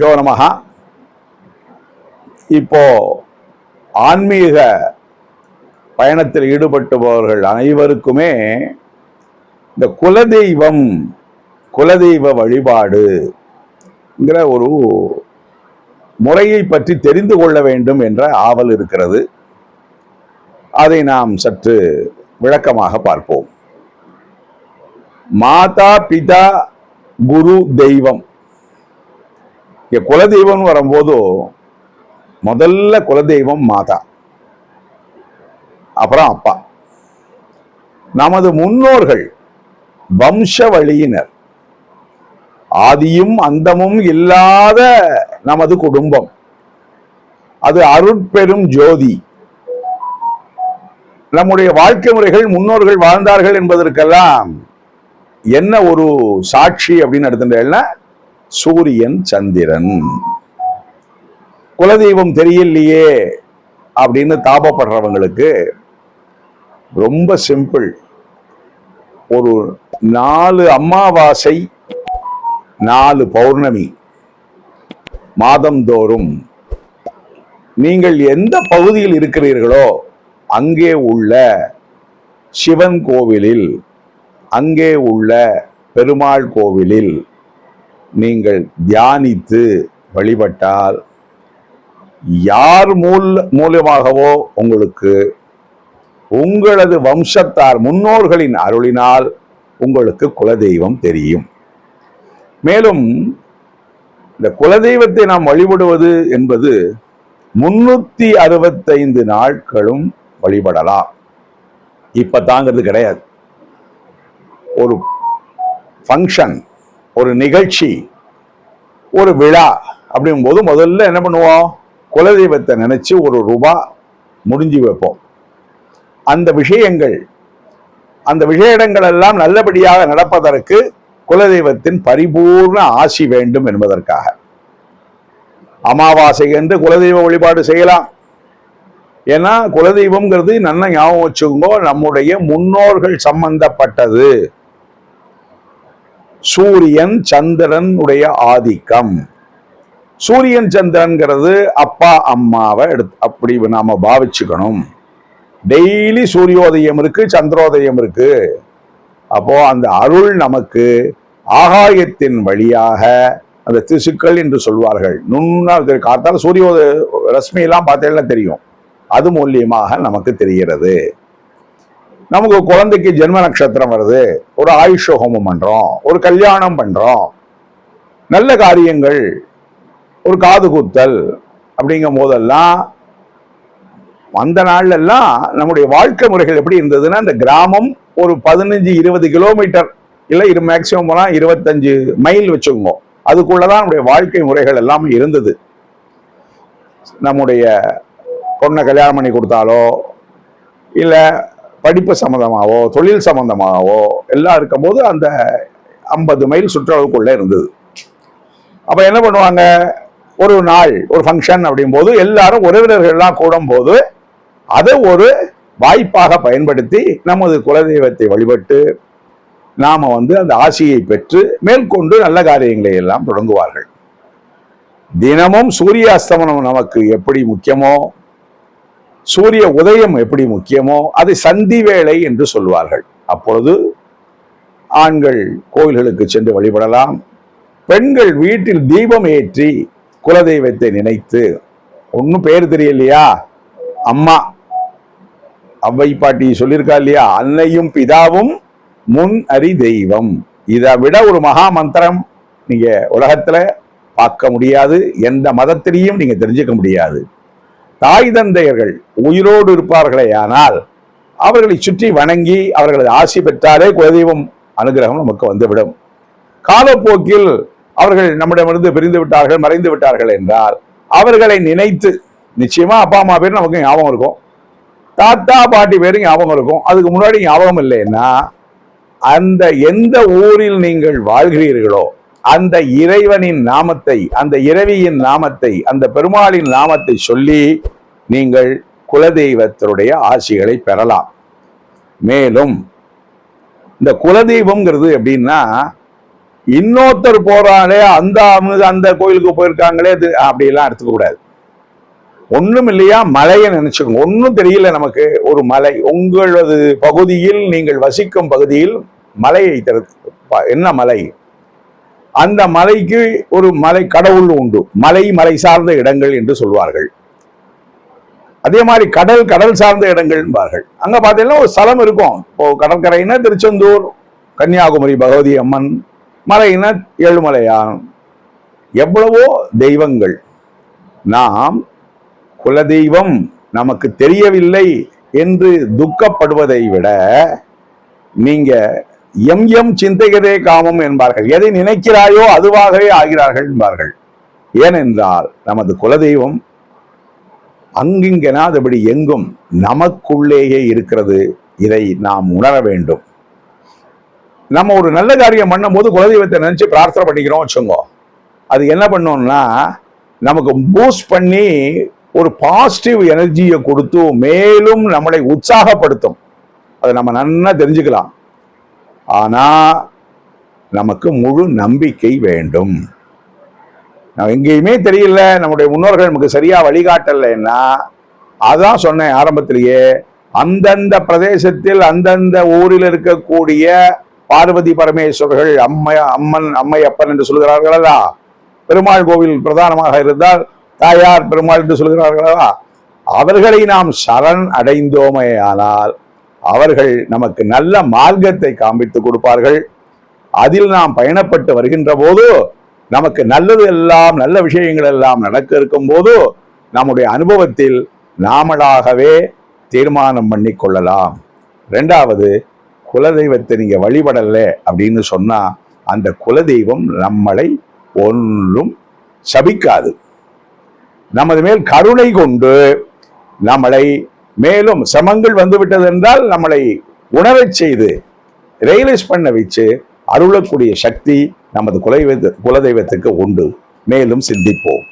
யோ நமகா இப்போ ஆன்மீக பயணத்தில் ஈடுபட்டுபவர்கள் அனைவருக்குமே இந்த குலதெய்வம் குலதெய்வ வழிபாடுங்கிற ஒரு முறையை பற்றி தெரிந்து கொள்ள வேண்டும் என்ற ஆவல் இருக்கிறது. அதை நாம் சற்று விளக்கமாக பார்ப்போம். மாதா பிதா குரு தெய்வம். இங்க குலதெய்வம்னு வரும்போது முதல்ல குலதெய்வம் மாதா அப்புறம் அப்பா. நமது முன்னோர்கள் வம்ச வழியினர் ஆதியும் அந்தமும் இல்லாத நமது குடும்பம். அது அருட்பெரும் ஜோதி. நம்முடைய வாழ்க்கை முறைகள் முன்னோர்கள் வாழ்ந்தார்கள் என்பதற்கெல்லாம் என்ன ஒரு சாட்சி அப்படின்னு எடுத்துட்டேன்னா சூரியன் சந்திரன். குலதெய்வம் தெரியலையே அப்படின்னு தாபப்படுறவங்களுக்கு ரொம்ப சிம்பிள் ஒரு நாலு அமாவாசை நாலு பௌர்ணமி மாதந்தோறும் நீங்கள் எந்த பகுதியில் இருக்கிறீர்களோ அங்கே உள்ள சிவன் கோவிலில் அங்கே உள்ள பெருமாள் கோவிலில் நீங்கள் தியானித்து வழிபட்டால் யார் மூல மூலமாகவோ உங்களுக்கு உங்களது வம்சத்தார் முன்னோர்களின் அருளினால் உங்களுக்கு குலதெய்வம் தெரியும். மேலும் இந்த குலதெய்வத்தை நாம் வழிபடுவது என்பது முன்னூத்தி அறுபத்தைந்து நாட்களும் வழிபடலாம். இப்ப தாங்கிறது கிடையாது. ஒரு ஃபங்க்ஷன் ஒரு நிகழ்ச்சி ஒரு விழா அப்படிங்கும்போது முதல்ல என்ன பண்ணுவோம்? குலதெய்வத்தை நினச்சி ஒரு ரூபா முடிஞ்சு வைப்போம். அந்த விஷயங்கள் அந்த விஷயங்கள் எல்லாம் நல்லபடியாக நடப்பதற்கு குலதெய்வத்தின் பரிபூர்ண ஆசி வேண்டும் என்பதற்காக. அமாவாசை என்று குலதெய்வ வழிபாடு செய்யலாம். ஏன்னா குலதெய்வம்ங்கிறது நல்ல ஞாபகம் வச்சுக்கோங்க நம்முடைய முன்னோர்கள் சம்பந்தப்பட்டது. சூரியன் சந்திரனுடைய ஆதிக்கம். சூரியன் சந்திரன்கிறது அப்பா அம்மாவை எடுத்து அப்படி நாம பாவிச்சுக்கணும். டெய்லி சூரியோதயம் இருக்கு சந்திரோதயம் இருக்கு. அப்போ அந்த அருள் நமக்கு ஆகாயத்தின் வழியாக அந்த திசுக்கள் என்று சொல்வார்கள். நுண்ணா காத்தால் சூரியோத ரஷ்மியெல்லாம் பார்த்தேன்னா தெரியும். அது மூலியமாக நமக்கு தெரிகிறது. நமக்கு குழந்தைக்கு ஜென்ம நட்சத்திரம் வருது ஒரு ஆயுஷ ஹோமம் பண்றோம் ஒரு கல்யாணம் பண்றோம் நல்ல காரியங்கள் ஒரு காது குத்தல் அப்படிங்கும் போதெல்லாம் அந்த நாள்லெல்லாம் நம்முடைய வாழ்க்கை முறைகள் எப்படி இருந்ததுன்னா இந்த கிராமம் ஒரு பதினஞ்சு இருபது கிலோமீட்டர். இல்லை இரு மேக்சிமம் போனால் இருபத்தஞ்சு மைல் வச்சுக்கோங்க. அதுக்குள்ளதான் நம்முடைய வாழ்க்கை முறைகள் எல்லாம் இருந்தது. நம்முடைய பொண்ணை கல்யாணம் பண்ணி கொடுத்தாலோ இல்லை படிப்பு சம்மந்தமாகவோ தொழில் சம்மந்தமாகவோ எல்லாம் இருக்கும்போது அந்த ஐம்பது மைல் சுற்றளவுக்குள்ளே இருந்தது. அப்போ என்ன பண்ணுவாங்க? ஒரு நாள் ஒரு ஃபங்க்ஷன் அப்படிங்கும்போது எல்லாரும் உறவினர்கள்லாம் கூடும்போது அதை ஒரு வாய்ப்பாக பயன்படுத்தி நமது குலதெய்வத்தை வழிபட்டு நாம் வந்து அந்த ஆசியை பெற்று மேற்கொண்டு நல்ல காரியங்களை எல்லாம் தொடங்குவார்கள். தினமும் சூரிய அஸ்தமனம் நமக்கு எப்படி முக்கியமோ சூரிய உதயம் எப்படி முக்கியமோ அதை சந்தி வேளை என்று சொல்வார்கள். அப்பொழுது ஆண்கள் கோயில்களுக்கு சென்று வழிபடலாம். பெண்கள் வீட்டில் தீபம் ஏற்றி குலதெய்வத்தை நினைத்து ஒன்றும் பேர் தெரியலையா? அம்மா அவ்வை பாட்டி சொல்லியிருக்கா இல்லையா? அன்னையும் பிதாவும் முன் அறி தெய்வம். இதை விட ஒரு மகா மந்திரம் நீங்க உலகத்துல பார்க்க முடியாது. எந்த மதத்திலையும் நீங்க தெரிஞ்சுக்க முடியாது. தாய் தந்தையர்கள் உயிரோடு இருப்பார்களே ஆனால் அவர்களை சுற்றி வணங்கி அவர்களது ஆசி பெற்றாலே குலதெய்வம் அனுகிரகம் நமக்கு வந்துவிடும். காலப்போக்கில் அவர்கள் நம்மிடமிருந்து பிரிந்து விட்டார்கள் மறைந்து விட்டார்கள் என்றால் அவர்களை நினைத்து நிச்சயமா அப்பா அம்மா பேர் நமக்கு ஞாபகம் இருக்கும். தாத்தா பாட்டி பேரும் ஞாபகம் இருக்கும். அதுக்கு முன்னாடி ஞாபகம் இல்லைன்னா அந்த எந்த ஊரில் நீங்கள் வாழ்கிறீர்களோ அந்த இறைவனின் நாமத்தை அந்த இரவியின் நாமத்தை அந்த பெருமாளின் நாமத்தை சொல்லி நீங்கள் குலதெய்வத்தினுடைய ஆசிகளை பெறலாம். மேலும் இந்த குலதெய்வம்ங்கிறது எப்படின்னா இன்னொருத்தர் போறாங்களே அந்த அந்த கோயிலுக்கு போயிருக்காங்களே அது அப்படிலாம் எடுத்துக்க கூடாது. ஒண்ணும் இல்லையா மலையை நினைச்சுக்கோங்க. ஒன்றும் தெரியல நமக்கு ஒரு மலை. உங்களது பகுதியில் நீங்கள் வசிக்கும் பகுதியில் மலையை தரு என்ன மலை? அந்த மலைக்கு ஒரு மலை கடவுள் உண்டு. மலை மலை சார்ந்த இடங்கள் என்று சொல்வார்கள். அதே மாதிரி கடல் கடல் சார்ந்த இடங்கள் என்பார்கள். அங்க பார்த்தீங்கன்னா ஒரு ஸ்தலம் இருக்கும். இப்போ கடற்கரைன்னா திருச்செந்தூர் கன்னியாகுமரி பகவதி அம்மன் மலைன்னா ஏழுமலையான் எவ்வளவோ தெய்வங்கள். நாம் குலதெய்வம் நமக்கு தெரியவில்லை என்று துக்கப்படுவதை விட நீங்க எம் எம் சிந்தைகதே காமம் என்பார்கள். எதை நினைக்கிறாயோ அதுவாகவே ஆகிறார்கள் என்பார்கள். ஏனென்றால் நமது குலதெய்வம் அங்கிங்கனாதபடி எங்கும் நமக்குள்ளேயே இருக்கிறது. இதை நாம் உணர வேண்டும். நம்ம ஒரு நல்ல காரியம் பண்ணும்போது குலதெய்வத்தை நினைச்சு பிரார்த்தனை பண்ணிக்கிறோம் வச்சுங்கோ அது என்ன பண்ணோம்னா நமக்கு பூஸ்ட் பண்ணி ஒரு பாசிட்டிவ் எனர்ஜியை கொடுத்து மேலும் நம்மளை உற்சாகப்படுத்தும். அதை நம்ம நன்னா தெரிஞ்சுக்கலாம். ஆனா நமக்கு முழு நம்பிக்கை வேண்டும். நான் எங்கேயுமே தெரியல நம்முடைய முன்னோர்கள் நமக்கு சரியா வழிகாட்டலைன்னா அதான் சொன்னேன் ஆரம்பத்திலேயே அந்தந்த பிரதேசத்தில் அந்தந்த ஊரில் இருக்கக்கூடிய பார்வதி பரமேஸ்வரர்கள் அம்மை அம்மன் அம்மையப்பன் என்று சொல்கிறார்களா பெருமாள் கோவில் பிரதானமாக இருந்தால் தாயார் பெருமாள் என்று சொல்கிறார்களா அவர்களை நாம் சரண் அடைந்தோமேயானால் அவர்கள் நமக்கு நல்ல மார்க்கத்தை காண்பித்து கொடுப்பார்கள். அதில் நாம் பயணப்பட்டு வருகின்ற போது நமக்கு நல்லது எல்லாம் நல்ல விஷயங்கள் எல்லாம் நடக்க இருக்கும் போது நம்முடைய அனுபவத்தில் நாமளாகவே தீர்மானம் பண்ணி கொள்ளலாம். ரெண்டாவது குலதெய்வத்தை நீங்க வழிபடல அப்படின்னு சொன்னா அந்த குலதெய்வம் நம்மளை ஒன்றும் சபிக்காது. நமது மேல் கருணை கொண்டு நம்மளை மேலும் சமங்கள் வந்துவிட்டது என்றால் நம்மளை உணரச் செய்து ரியலைஸ் பண்ண வச்சு அருளக்கூடிய சக்தி நமது குலதெய்வ குலதெய்வத்துக்கு உண்டு. மேலும் சிந்திப்போம்.